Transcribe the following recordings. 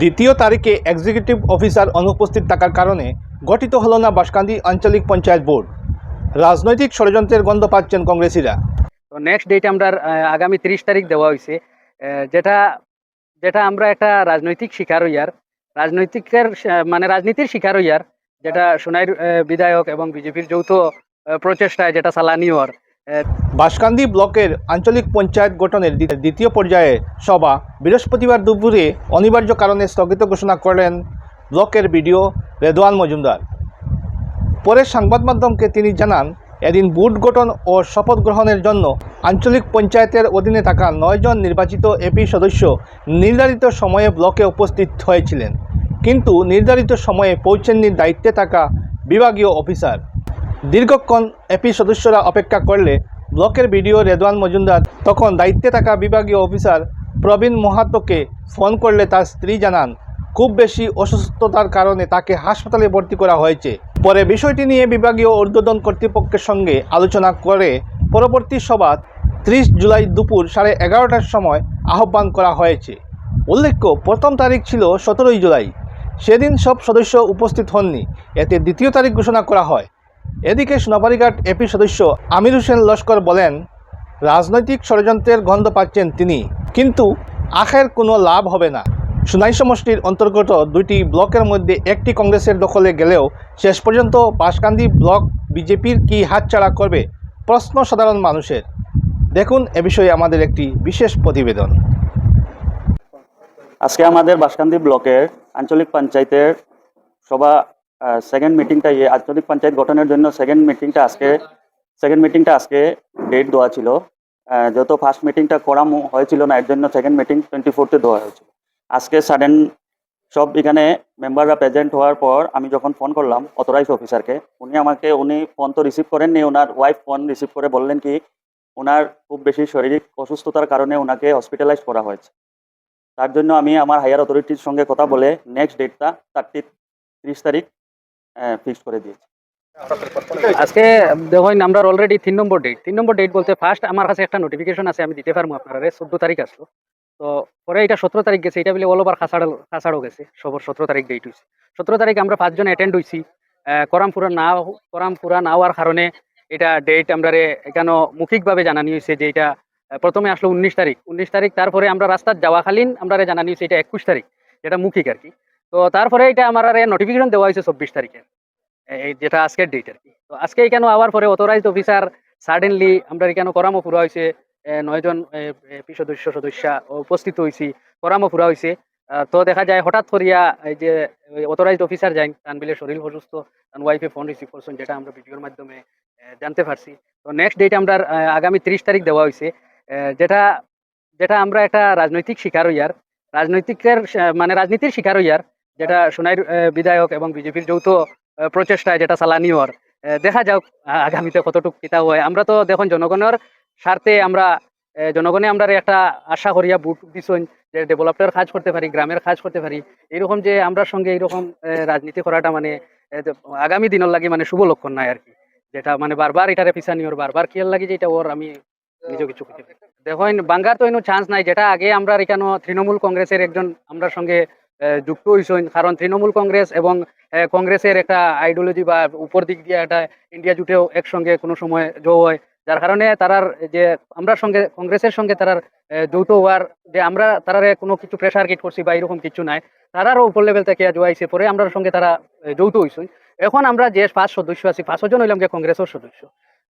দ্বিতীয় তারিখে executive officer অনুপস্থিত থাকার কারণে গঠিত হল না বাসকান্দি আঞ্চলিক পঞ্চায়েত বোর্ড। রাজনৈতিক ষড়যন্ত্রের গন্ধ পাচ্ছেন কংগ্রেসীরা। তো নেক্সট ডেট আমরা আগামী তিরিশ তারিখ দেওয়া হয়েছে। যেটা যেটা আমরা একটা রাজনৈতিক শিকার হইয়ার, রাজনৈতিকের মানে রাজনীতির শিকার হইয়ার, যেটা সোনাইর বিধায়ক এবং বিজেপির যৌথ প্রচেষ্টায় যেটা চালানি হওয়ার বাসকান্দি ব্লকের আঞ্চলিক পঞ্চায়েত গঠনের দ্বিতীয় পর্যায়ে সভা বৃহস্পতিবার দুপুরে অনিবার্য কারণে স্থগিত ঘোষণা করলেন ব্লকের বিডিও রেদওয়ান মজুমদার। পরে সংবাদ মাধ্যমকে তিনি জানান, এদিন বুট গঠন ও শপথ গ্রহণের জন্য আঞ্চলিক পঞ্চায়েতের অধীনে থাকা নয়জন নির্বাচিত এপি সদস্য নির্ধারিত সময়ে ব্লকে উপস্থিত হয়েছিলেন। কিন্তু নির্ধারিত সময়ে পৌঁছেননি দায়িত্বে থাকা বিভাগীয় অফিসার। দীর্ঘক্ষণ এপি সদস্যরা অপেক্ষা করলে ব্লকের বিডিও রেদওয়ান মজুমদার তখন দায়িত্বে থাকা বিভাগীয় অফিসার প্রবীণ মাহাতোকে ফোন করলে তার স্ত্রী জানান, খুব বেশি অসুস্থতার কারণে তাকে হাসপাতালে ভর্তি করা হয়েছে। পরে বিষয়টি নিয়ে বিভাগীয় ঊর্ধ্বতন কর্তৃপক্ষের সঙ্গে আলোচনা করে পরবর্তী সভা ত্রিশ জুলাই দুপুর সাড়ে এগারোটার সময় আহ্বান করা হয়েছে। উল্লেখ্য, প্রথম তারিখ ছিল সতেরোই জুলাই। সেদিন সব সদস্য উপস্থিত হননি। এতে দ্বিতীয় তারিখ ঘোষণা করা হয়। এদিকে সোনাবাড়িঘাট এপি সদস্য আমির হোসেন লস্কর বলেন, রাজনৈতিক ষড়যন্ত্রের গন্ধ পাচ্ছেন তিনি, কিন্তু আখের কোনো লাভ হবে না। সুনাই সমষ্টির অন্তর্গত দুইটি ব্লকের মধ্যে একটি কংগ্রেসের দখলে গেলেও শেষ পর্যন্ত বাঁশকান্দি ব্লক বিজেপির কি হাতছাড়া করবে, প্রশ্ন সাধারণ মানুষের। দেখুন এ বিষয়ে আমাদের একটি বিশেষ প্রতিবেদন। আজকে আমাদের বাসকান্দি ব্লকের আঞ্চলিক পঞ্চায়েতের সভা সেকেন্ড মিটিংটা ইয়ে আঞ্চলিক পঞ্চায়েত গঠনের জন্য সেকেন্ড মিটিংটা আজকে সেকেন্ড মিটিংটা আজকে ডেট দেওয়া ছিল। যেহেতু ফার্স্ট মিটিংটা করা হয়েছিল না, এর জন্য সেকেন্ড মিটিং টোয়েন্টি ফোর্থে দেওয়া হয়েছিল। আজকে সাডেন সব এখানে মেম্বাররা প্রেজেন্ট হওয়ার পর আমি যখন ফোন করলাম অথরাইজ অফিসারকে উনি আমাকে, উনি ফোন তো রিসিভ করেননি ওনার ওয়াইফ ফোন রিসিভ করে বললেন কি ওনার খুব বেশি শারীরিক অসুস্থতার কারণে ওনাকে হসপিটালাইজ করা হয়েছে। তার জন্য আমি আমার হায়ার অথরিটির সঙ্গে কথা বলে নেক্সট ডেটটা থার্টি ত্রিশ তারিখ ফিক্সড করে আজকে, দেখুন, আমরা অলরেডি তিন নম্বর ডেট তিন নম্বর ডেট বলতে ফার্স্ট আমার কাছে একটা নোটিফিকেশন আছে, আমি দিতে পারব আপনারা চোদ্দ তারিখ আসলো। তো পরে এটা সতেরো তারিখ গেছে, এটা বলে অল ওভার খাসাড় খাসাড়ও গেছে, সবর সতেরো তারিখ ডেট হয়েছে। সতেরো তারিখ আমরা পাঁচজন অ্যাটেন্ড হয়েছি। করামপুরা না করামপুরা না হওয়ার কারণে এটা ডেট আমরা মৌখিকভাবে জানানি হয়েছে যে এটা প্রথমে আসলো উনিশ তারিখ। উনিশ তারিখ তারপরে আমরা রাস্তার যাওয়াকালীন আমরা জানানি হয়েছে এটা একুশ তারিখ, যেটা মৌখিক আর কি। তো তারপরে এটা আমার আর নোটিফিকেশন দেওয়া হয়েছে চব্বিশ তারিখে। এই যেটা আজকের ডেট আর কি। তো আজকে এখানে আওয়ার পরে অথরাইজড অফিসার সাডেনলি আমরা এখানে করামও পুরা হয়েছে নয়জন এপি সদস্য সদস্য উপস্থিত হয়েছি করামও পুরা হয়েছে। তো দেখা যায় হঠাৎ করিয়া এই যে অথরাইজড অফিসার যাই তানবিলের শরীর অসুস্থ, তান ওয়াইফে ফোন রিসিভ করছেন, যেটা আমরা ভিডিওর মাধ্যমে জানতে পারছি। তো নেক্সট ডেট আমরা আগামী ত্রিশ তারিখ দেওয়া হয়েছে যেটা যেটা আমরা একটা রাজনৈতিক শিকার হইয়ার, রাজনৈতিকের মানে রাজনীতির শিকার হইয়ার যেটা সোনাইর বিধায়ক এবং বিজেপির যৌথ প্রচেষ্টায় যেটা চালানি হওয়ার দেখা যাক আগামীতে কতটুকু কিতা হয়। আমরা তো দেখুন জনগণের স্বার্থে আমরা জনগণে আমরা একটা আশা করিয়া বুট দিছই যে ডেভেলপের কাজ করতে পারি, গ্রামের কাজ করতে পারি। এরকম যে আমরা সঙ্গে এরকম রাজনীতি করাটা মানে আগামী দিনের লাগে মানে শুভ লক্ষণ নাই আর কি যেটা মানে বারবার এটারে পিছানি ওর, বারবার খেয়াল লাগে যে এটা ওর, আমি নিজে কিছু দেখুন, বাঙ্গার তো এনো চান্স নাই। যেটা আগে আমরা এখানে তৃণমূল কংগ্রেসের একজন আমরা সঙ্গে যুক্ত হয়েছেন কারণ তৃণমূল কংগ্রেস এবং কংগ্রেসের একটা আইডিওলজি বা উপর দিক দিয়ে একটা ইন্ডিয়া জুটেও একসঙ্গে কোনো সময় জো হয়। যার কারণে তারার যে, আমরা সঙ্গে, কংগ্রেসের সঙ্গে তারার যৌথ হওয়ার যে, আমরা তারারে কোনো কিছু প্রেশার গেট করছি বা এরকম কিছু নাই, তারারও উপর লেভেল থেকে জোয়াইছে। পরে আমরা সঙ্গে তারা যৌথ হয়েছেন এখন আমরা যে পাঁচ সদস্য আছি পাঁচজন হইলাম যে কংগ্রেসের সদস্য।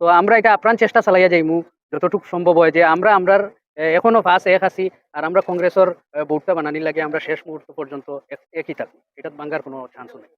তো আমরা এটা আপ্রাণ চেষ্টা চালাইয়া যাইমু, যতটুকু সম্ভব হয় যে, আমরা আমরার এখনও ফাঁস, এক আছি, আর আমরা কংগ্রেসের ভোটটা বানানি লাগে আমরা শেষ মুহূর্ত পর্যন্ত এক- একই থাকি। এটা বাঙ্গার কোনো চান্স নেই।